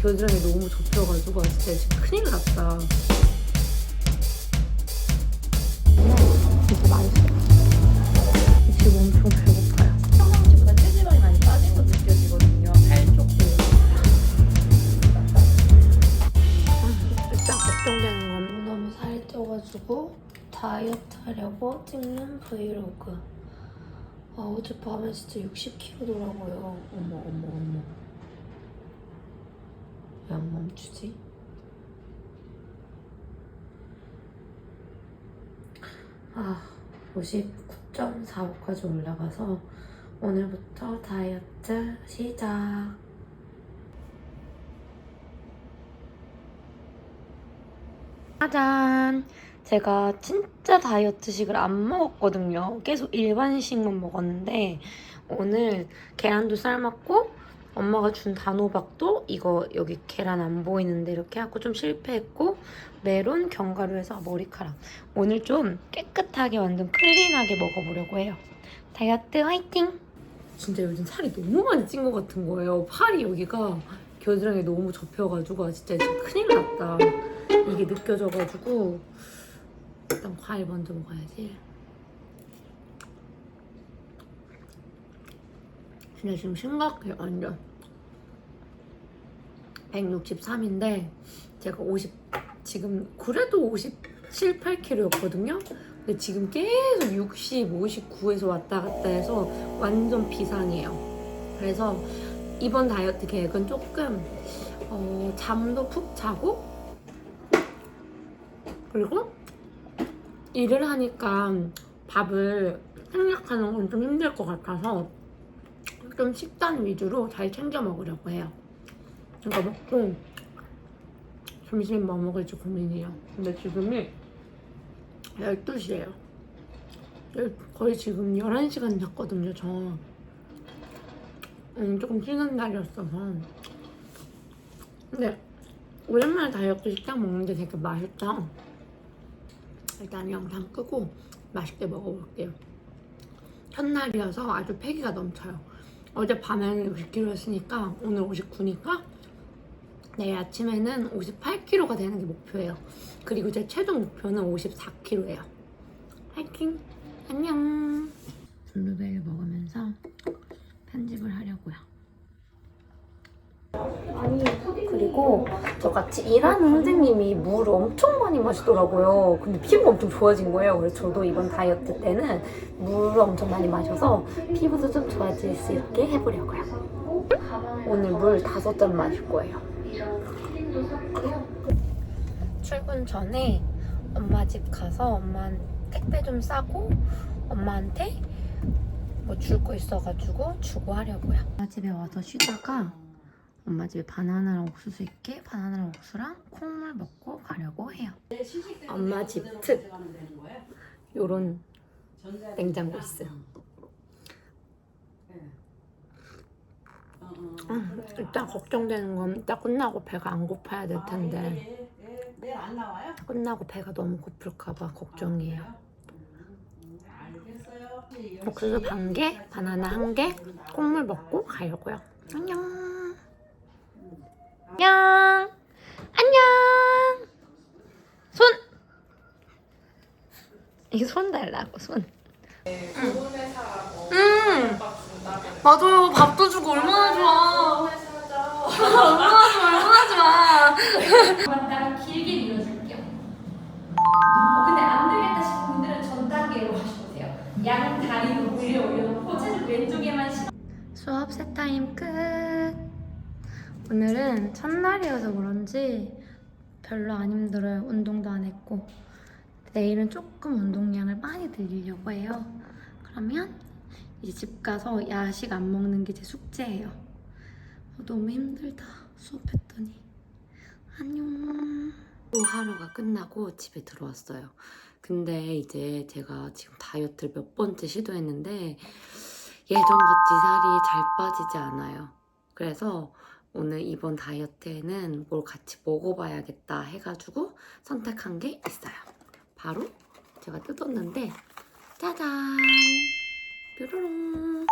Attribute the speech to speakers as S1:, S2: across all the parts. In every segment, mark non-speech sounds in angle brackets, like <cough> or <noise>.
S1: 겨드랑이 너무 좁혀가지고 진짜 지금 큰일 났다. 진짜 맛있어. 지금 엄청 배고파요. 평상시보다 체지방이 많이 빠진 거 느껴지거든요. 살 쪽도. 일단 걱정되는 건 너무 살 쪄가지고 다이어트 하려고 찍는 브이로그. 아, 어젯밤에 진짜 60kg더라고요. 어머, 어머, 어머. 왜 안 멈추지? 아, 59.45까지 올라가서 오늘부터 다이어트 시작. 짜잔! 제가 진짜 다이어트식을 안 먹었거든요. 계속 일반식만 먹었는데 오늘 계란도 삶았고 엄마가 준 단호박도 이거 여기 계란 안 보이는데 이렇게 하고 좀 실패했고 메론 견과류에서 머리카락 오늘 좀 깨끗하게 완전 클린하게 먹어보려고 해요. 다이어트 화이팅! 진짜 요즘 살이 너무 많이 찐 것 같은 거예요. 팔이 여기가 겨드랑이 너무 접혀가지고 진짜 큰일 났다. 이게 느껴져가지고 일단 과일 먼저 먹어야지. 진짜 지금 심각해 완전. 163인데 제가 50 지금 그래도 57, 8kg였거든요. 근데 지금 계속 60, 59에서 왔다 갔다 해서 완전 비상이에요. 그래서 이번 다이어트 계획은 조금 어, 잠도 푹 자고 그리고 일을 하니까 밥을 생략하는 건 좀 힘들 것 같아서 좀 식단 위주로 잘 챙겨 먹으려고 해요. 그러니까 먹고 점심 뭐 먹을지 고민이에요. 근데 지금이 12시예요. 거의 지금 11시간 잤거든요, 저. 음, 조금 쉬는 날이었어서. 근데 오랜만에 다이어트 식당 먹는데 되게 맛있다. 일단 영상 끄고 맛있게 먹어볼게요. 첫날이어서 아주 패기가 넘쳐요. 어제 밤에는 60kg였으니까 오늘 59니까 내일 아침에는 58kg가 되는 게 목표예요. 그리고 제 최종 목표는 54kg예요. 파이팅! 안녕! 블루베리 먹으면서 편집을 하려고요. 그리고 저 같이 일하는 선생님이 물을 엄청 많이 마시더라고요. 근데 피부가 엄청 좋아진 거예요. 그래서 저도 이번 다이어트 때는 물을 엄청 많이 마셔서 피부도 좀 좋아질 수 있게 해보려고요. 오늘 물 다섯 잔 마실 거예요. 출근 전에 엄마 집 가서 엄마 택배 좀 싸고 엄마한테 뭐 줄 거 있어가지고 주고 하려고요. 집에 와서 쉬다가 엄마 집에 바나나랑 옥수수 있게 바나나랑 옥수수랑 콩물 먹고 가려고 해요. 엄마 집 특. 요런 냉장고 있어요. 음, 일단 걱정되는 건 이따 끝나고 배가 안 고파야 될 텐데? 끝나고 배가 너무 고플까봐 걱정이에요. 옥수수 반 개, 바나나 한 개, 콩물 먹고 가려고요. 안녕. 안녕. 안녕. 손. 이게 손 달라고 손. 음. 맞아요. 밥도 주고 얼마나 좋아. 얼마나 좋아. 얼마나 좋아.
S2: 나랑 길게 밀어줄게요. 어, 근데 안 되겠다 싶은 분들은 전 단계로 하셔보세요. 양 다리로 위에 올려놓고 체중 왼쪽에만 심
S1: 수업 세 타임 끝. 오늘은 첫날이어서 그런지 별로 안 힘들어요. 운동도 안 했고. 내일은 조금 운동량을 많이 늘리려고 해요. 그러면 이제 집 가서 야식 안 먹는 게 제 숙제예요. 어, 너무 힘들다. 수업했더니. 안녕. 또 하루가 끝나고 집에 들어왔어요. 근데 이제 제가 지금 다이어트를 몇 번째 시도했는데 예전 같이 살이 잘 빠지지 않아요. 그래서 오늘 이번 다이어트에는 뭘 같이 먹어봐야겠다 해가지고 선택한 게 있어요. 바로 제가 뜯었는데 짜잔! 뾰로롱!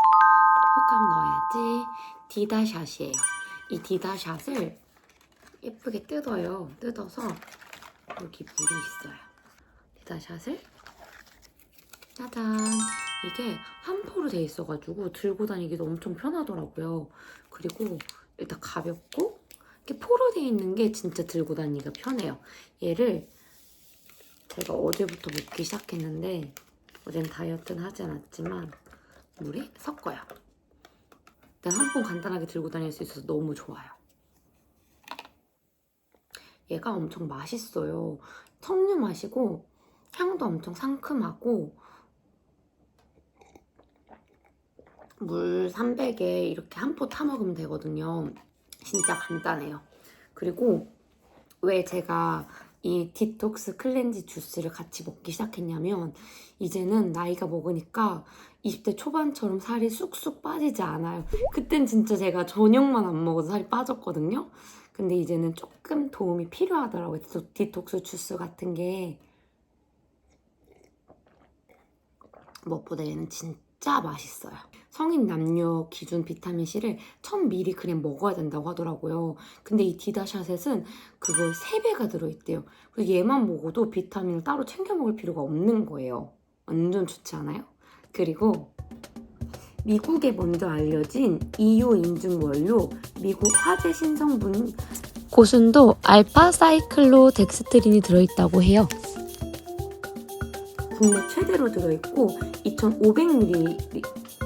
S1: 효감 넣어야지. 디다샷이에요. 이 디다샷을 예쁘게 뜯어요. 뜯어서 여기 물이 있어요. 디다샷을 짜잔 이게 한 포로 돼 있어가지고 들고 다니기도 엄청 편하더라고요. 그리고 일단 가볍고 이렇게 포로 돼 있는 게 진짜 들고 다니기가 편해요. 얘를 제가 어제부터 먹기 시작했는데 어젠 다이어트는 하지 않았지만 물에 섞어요. 내가 한번 간단하게 들고 다닐 수 있어서 너무 좋아요. 얘가 엄청 맛있어요. 석류 맛이고 향도 엄청 상큼하고 물 300에 이렇게 한 포 타 먹으면 되거든요. 진짜 간단해요. 그리고 왜 제가 이 디톡스 클렌지 주스를 같이 먹기 시작했냐면 이제는 나이가 먹으니까 20대 초반처럼 살이 쑥쑥 빠지지 않아요. 그땐 진짜 제가 저녁만 안 먹어도 살이 빠졌거든요. 근데 이제는 조금 도움이 필요하더라고요. 디톡- 디톡스 주스 같은 게 무엇보다 얘는 진짜 맛있어요. 성인 남녀 기준 비타민 C를 1000mg 먹어야 된다고 하더라고요. 근데 이 디다샷은 그거 3배가 들어있대요. 그래서 얘만 먹어도 비타민을 따로 챙겨 먹을 필요가 없는 거예요. 완전 좋지 않아요? 그리고 미국에 먼저 알려진 이오 인증 원료 미국 화재 신성분 고순도 알파 사이클로 덱스트린이 들어있다고 해요. 국내 최대로 들어있고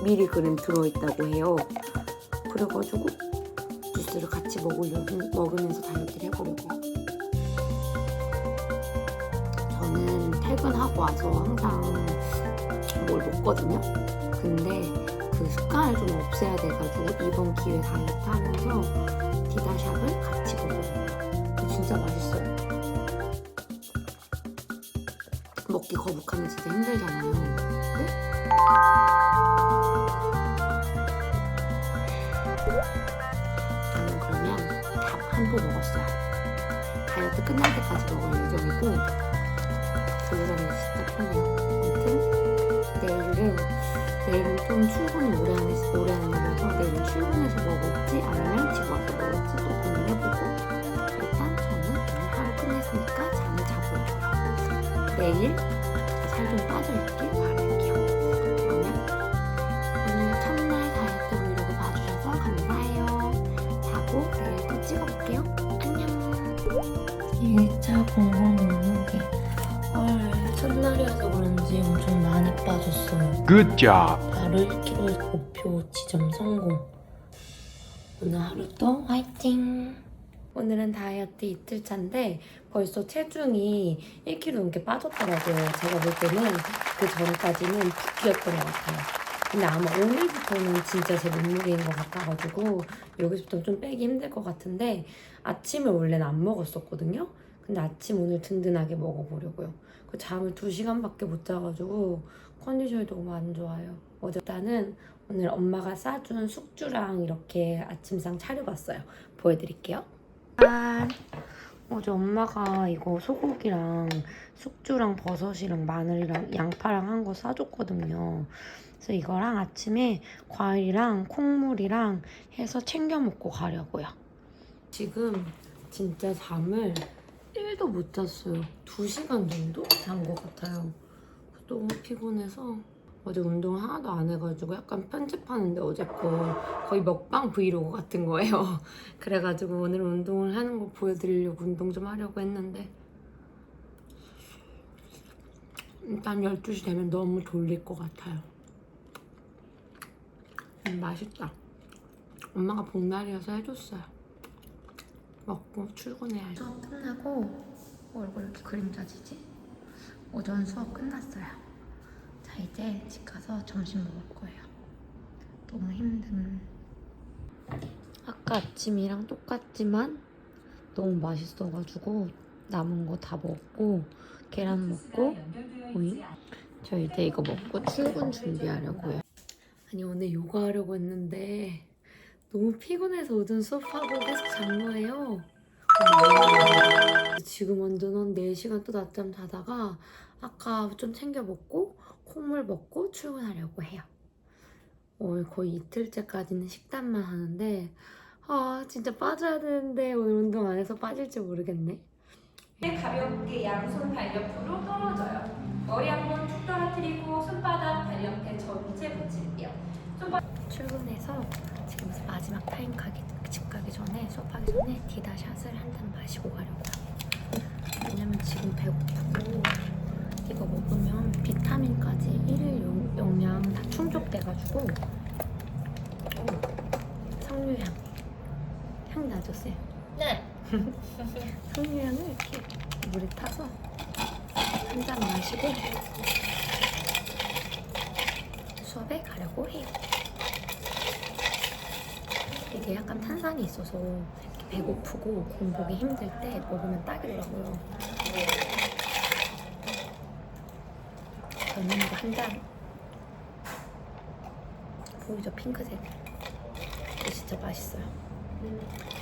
S1: 2,500mg 들어있다고 해요. 그래가지고 주스를 같이 먹으려고 먹으면서 다이어트를 해보려고요. 저는 퇴근하고 와서 항상 뭘 먹거든요. 근데 그 습관을 좀 없애야 돼가지고 이번 기회에 다이어트 하면서 디다샵을 같이 먹어요. 진짜 맛있어요. 먹기 거북하면 진짜 힘들잖아요. 네? 저는 그러면 밥한포 먹었어요. 다이어트 끝날 때까지 먹을 예정이고 들고 다니기 진짜 편해요. 아무튼 내일은 내일은 좀 출근을 오래 하는 오래 하는 날이라서 내일은 출근해서 먹을지 아니면 집 와서 먹을지 또 고민해보고 일단 저는 오늘 하루 끝냈으니까 잠을 자보려고요. 내일 살 좀 빠져있길 바랄게
S3: Good job.
S1: 바로 1kg 목표 지점 성공. 오늘 하루도 화이팅! 오늘은 다이어트 이틀 차인데 벌써 체중이 1kg 넘게 빠졌더라고요. 제가 볼 때는 그 전까지는 붓기였던 것 같아요. 근데 아마 오늘부터는 진짜 제 몸무게인 것 같아가지고 여기서부터 좀 빼기 힘들 것 같은데 아침을 원래는 안 먹었었거든요. 근데 아침 오늘 든든하게 먹어보려고요. 그 잠을 2시간밖에 못 자가지고 컨디션이 너무 안 좋아요. 어제 일단은 오늘 엄마가 싸준 숙주랑 이렇게 아침상 차려봤어요. 보여드릴게요. 짠! 어제 엄마가 이거 소고기랑 숙주랑 버섯이랑 마늘이랑 양파랑 한 거 싸줬거든요. 그래서 이거랑 아침에 과일이랑 콩물이랑 해서 챙겨 먹고 가려고요. 지금 진짜 잠을 1도 못 잤어요. 2시간 정도 잔 것 같아요. 너무 피곤해서 어제 운동 하나도 안 해가지고 약간 편집하는데 어제 거 거의 먹방 브이로그 같은 거예요. <laughs> 그래가지고 오늘 운동을 하는 거 보여드리려고 운동 좀 하려고 했는데 일단 12시 되면 너무 졸릴 것 같아요. 음, 맛있다. 엄마가 복날이어서 해줬어요. 먹고 출근해야지. 수업 끝나고 얼굴 이렇게 그림자지지? 오전 수업 끝났어요. 자 이제 집 가서 점심 먹을 거예요. 너무 힘듦. 아까 아침이랑 똑같지만 너무 맛있어가지고 남은 거 다 먹고 계란 먹고 오이. 저 이제 이거 먹고 출근 준비하려고요. 아니 오늘 요가 하려고 했는데 너무 피곤해서 오전 수업하고 계속 잔 거예요. 지금 완전 한 4시간 또 낮잠 자다가 아까 좀 챙겨 먹고 콩물 먹고 출근하려고 해요. 어, 거의 이틀째까지는 식단만 하는데 아 진짜 빠져야 되는데 오늘 운동 안 해서 빠질지 모르겠네.
S2: 가볍게 양손 발 옆으로 떨어져요. 머리 한번 툭 떨어뜨리고 손바닥 발 옆에 전체 붙일게요.
S1: 출근해서 지금 마지막 타임 가기 집 가기 전에 수업하기 전에 디다샷을 한 잔 마시고 가려고요. 왜냐면 지금 배고프고 이거 먹으면 비타민까지 일일 용- 영양 다 충족돼가지고 어, 석류향 향 나줬어요.
S2: 네. <laughs>
S1: 석류향을 이렇게 물에 타서 한 잔 마시고 수업에 가려고 해요. 이게 약간 탄산이 있어서 배고프고 공복이 힘들 때 먹으면 딱이더라고요. 저는 이거 한 잔. 보이죠? 핑크색. 이거 진짜 맛있어요.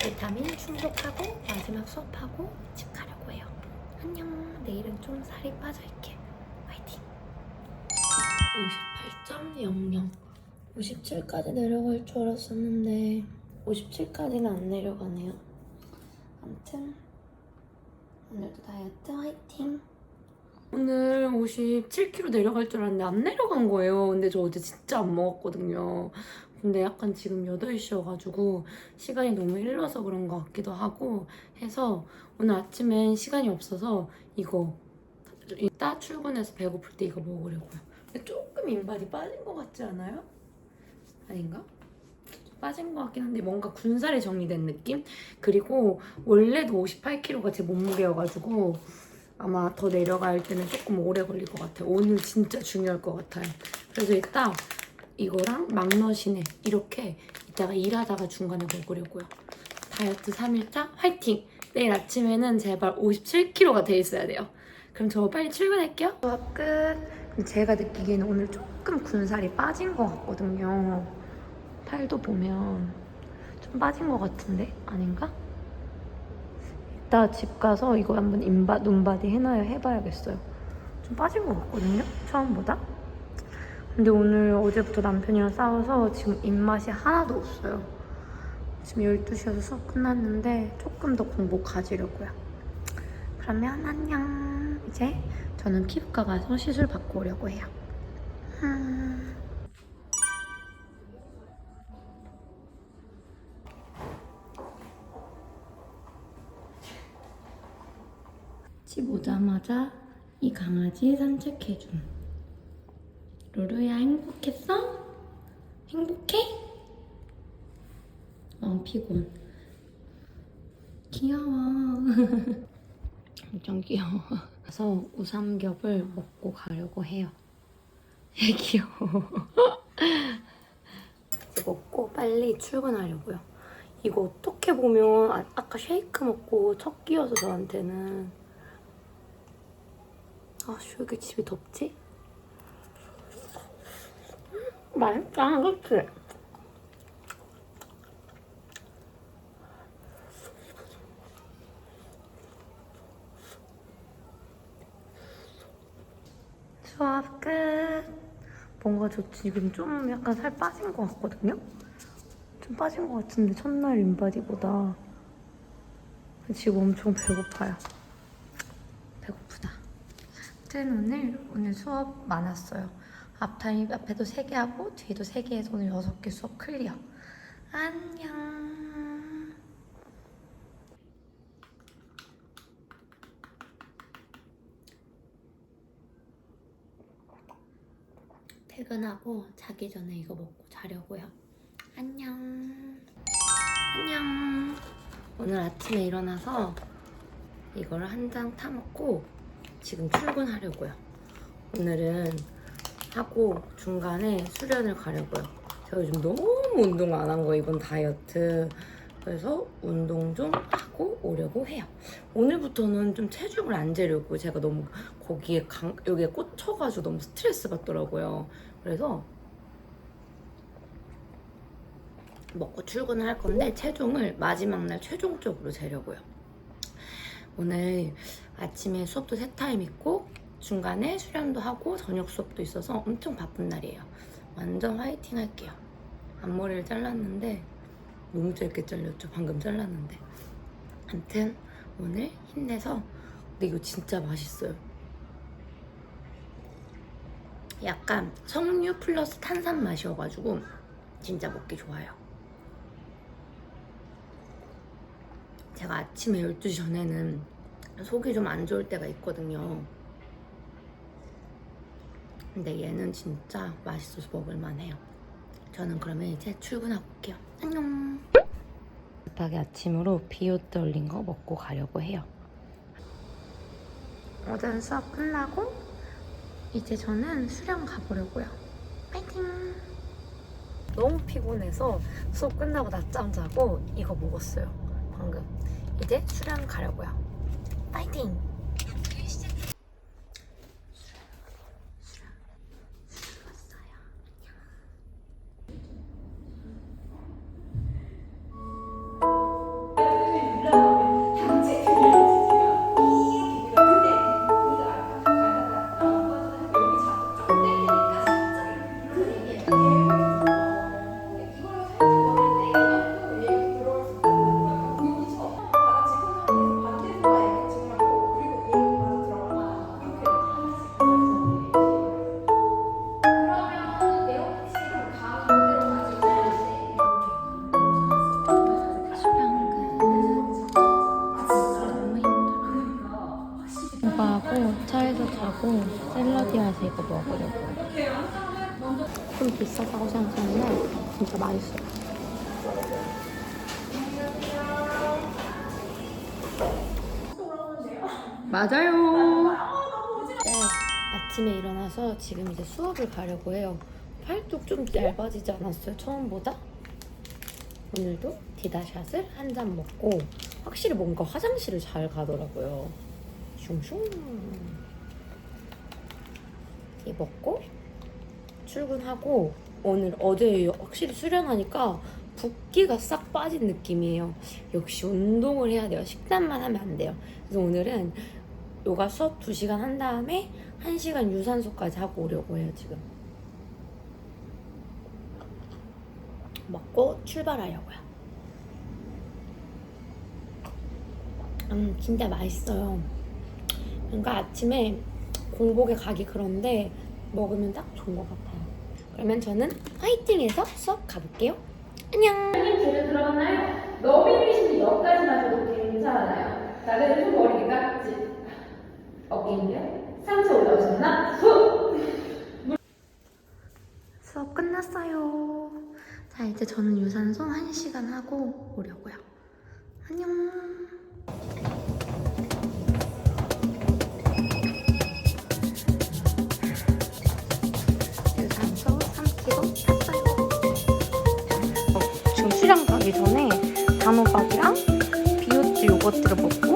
S1: 비타민 충족하고 마지막 수업하고 집 가려고 해요. 안녕. 내일은 좀 살이 빠져있게. 화이팅. 58.00. 57까지 내려갈 줄 알았었는데 57까지는 안 내려가네요. 아무튼 오늘도 다이어트 화이팅. 오늘 57kg 내려갈 줄 알았는데 안 내려간 거예요. 근데 저 어제 진짜 안 먹었거든요. 근데 약간 지금 8시여가지고 시간이 너무 일러서 그런 것 같기도 하고 해서 오늘 아침엔 시간이 없어서 이거 이따 출근해서 배고플 때 이거 먹으려고요. 근데 조금 인바디 빠진 것 같지 않아요? 아닌가? 빠진 것 같긴 한데 뭔가 군살이 정리된 느낌? 그리고 원래도 58kg가 제 몸무게여가지고 아마 더 내려갈 때는 조금 오래 걸릴 것 같아요. 오늘 진짜 중요할 것 같아요. 그래서 이따 이거랑 막너시네 이렇게 이따가 일하다가 중간에 먹으려고요. 다이어트 3일차 화이팅! 내일 아침에는 제발 57kg가 돼 있어야 돼요. 그럼 저 빨리 출근할게요. 수업 끝. 제가 느끼기에는 오늘 조금 군살이 빠진 것 같거든요. 팔도 보면 좀 빠진 것 같은데 아닌가? 이따 집 가서 이거 한번 인바 눈바디 해놔야 해봐야겠어요. 좀 빠진 것 같거든요. 처음보다. 근데 오늘 어제부터 남편이랑 싸워서 지금 입맛이 하나도 없어요. 지금 12시여서 수업 끝났는데 조금 더 공부 가지려고요. 그러면 안녕. 이제 저는 피부과 가서 시술 받고 오려고 해요. 음. 집 오자마자 이 강아지 산책해줌. 루루야 행복했어? 행복해? 어 피곤. 귀여워. <laughs> 엄청 귀여워. 그래서 우삼겹을 먹고 가려고 해요. <laughs> 귀여워. <laughs> 먹고 빨리 출근하려고요. 이거 어떻게 보면 아, 아까 쉐이크 먹고 첫 끼여서 저한테는 아씨 왜 이렇게 집이 덥지? 맛있다 그치? 수업 끝. 뭔가 저 지금 좀 약간 살 빠진 것 같거든요? 좀 빠진 것 같은데 첫날 인바디보다 지금 엄청 배고파요. 오늘 오늘 수업 많았어요. 앞타임 앞에도 3개 하고 뒤에도 3개 해서 오늘 6개 수업 클리어. 안녕. 퇴근하고 자기 전에 이거 먹고 자려고요. 안녕. 안녕. 오늘 아침에 일어나서 이걸 한 장 타먹고 지금 출근하려고요. 오늘은 하고 중간에 수련을 가려고요. 제가 요즘 너무 운동 안 한 거 이번 다이어트. 그래서 운동 좀 하고 오려고 해요. 오늘부터는 좀 체중을 안 재려고 제가 너무 거기에 강, 여기에 꽂혀가지고 너무 스트레스 받더라고요. 그래서 먹고 출근을 할 건데 체중을 마지막 날 최종적으로 재려고요. 오늘 아침에 수업도 세 타임 있고 중간에 수련도 하고 저녁 수업도 있어서 엄청 바쁜 날이에요. 완전 화이팅 할게요. 앞머리를 잘랐는데 너무 짧게 잘렸죠. 방금 잘랐는데. 암튼 오늘 힘내서 근데 이거 진짜 맛있어요. 약간 석류 플러스 탄산 맛이어가지고 진짜 먹기 좋아요. 제가 아침에 12시 전에는 속이 좀 안 좋을 때가 있거든요. 근데 얘는 진짜 맛있어서 먹을만 해요. 저는 그러면 이제 출근하고 올게요. 안녕. 급하게 아침으로 비오트 올린 거 먹고 가려고 해요. 오전 수업 끝나고 이제 저는 수련 가보려고요. 파이팅! 너무 피곤해서 수업 끝나고 낮잠 자고 이거 먹었어요. 방금. 이제 수련 가려고요. 파 이거 먹으려고요. 좀 비싸다고 생각했는데 진짜 맛있어요. 맞아요. 네, 아침에 일어나서 지금 이제 수업을 가려고 해요. 팔뚝 좀 얇아지지 않았어요? 처음보다? 오늘도 디다샷을 한 잔 먹고 확실히 뭔가 화장실을 잘 가더라고요. 슝슝. 이 먹고 출근하고 오늘 어제 확실히 수련하니까 붓기가 싹 빠진 느낌이에요. 역시 운동을 해야 돼요. 식단만 하면 안 돼요. 그래서 오늘은 요가 수업 2시간 한 다음에 1시간 유산소까지 하고 오려고 해요, 지금. 먹고 출발하려고요. 음, 진짜 맛있어요. 그러니까 아침에 공복에 가기 그런데 먹으면 딱 좋은 것 같아요. 그러면 저는 화이팅해서 수업 가볼게요. 안녕!
S2: 제대로 들어갔나요? 너무 힘드신데 여기까지 마셔도 괜찮아요. 자, 그래서 손 머리 깍지. 어깨 힘요 상체 올라오셨나? 후!
S1: 수업 끝났어요. 자, 이제 저는 유산소 1시간 하고 오려고요. 안녕! 비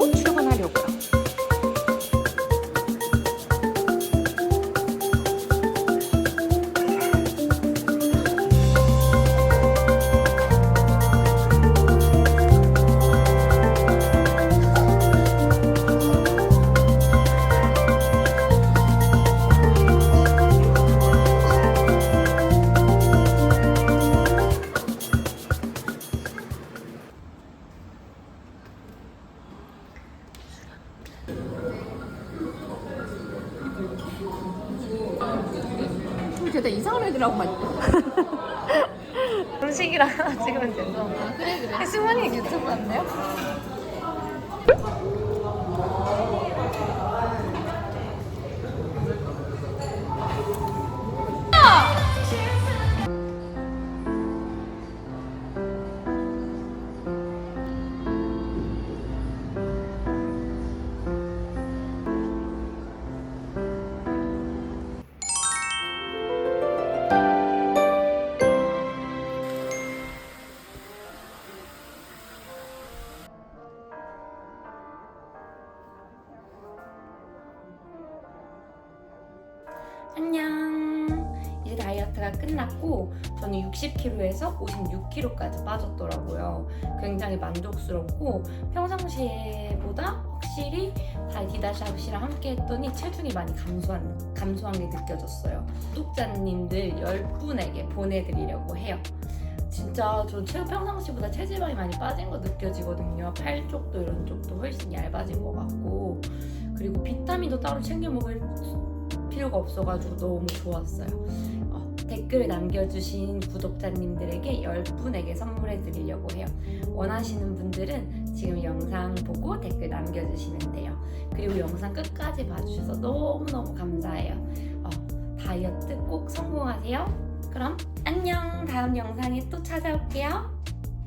S1: 60kg에서 56kg까지 빠졌더라고요. 굉장히 만족스럽고 평상시에보다 확실히 다이디다샤시랑 함께 했더니 체중이 많이 감소한, 감소한 게 느껴졌어요. 구독자님들 10분에게 보내드리려고 해요. 진짜 저 체- 평상시보다 체지방이 많이 빠진 거 느껴지거든요. 팔 쪽도 이런 쪽도 훨씬 얇아진 것 같고 그리고 비타민도 따로 챙겨 먹을 필요가 없어가지고 너무 좋았어요. 어, 댓글 남겨주신 구독자님들에게 10분에게 선물해 드리려고 해요. 원하시는 분들은 지금 영상 보고 댓글 남겨주시면 돼요. 그리고 영상 끝까지 봐주셔서 너무너무 감사해요. 어, 다이어트 꼭 성공하세요. 그럼 안녕. 다음 영상에 또 찾아올게요.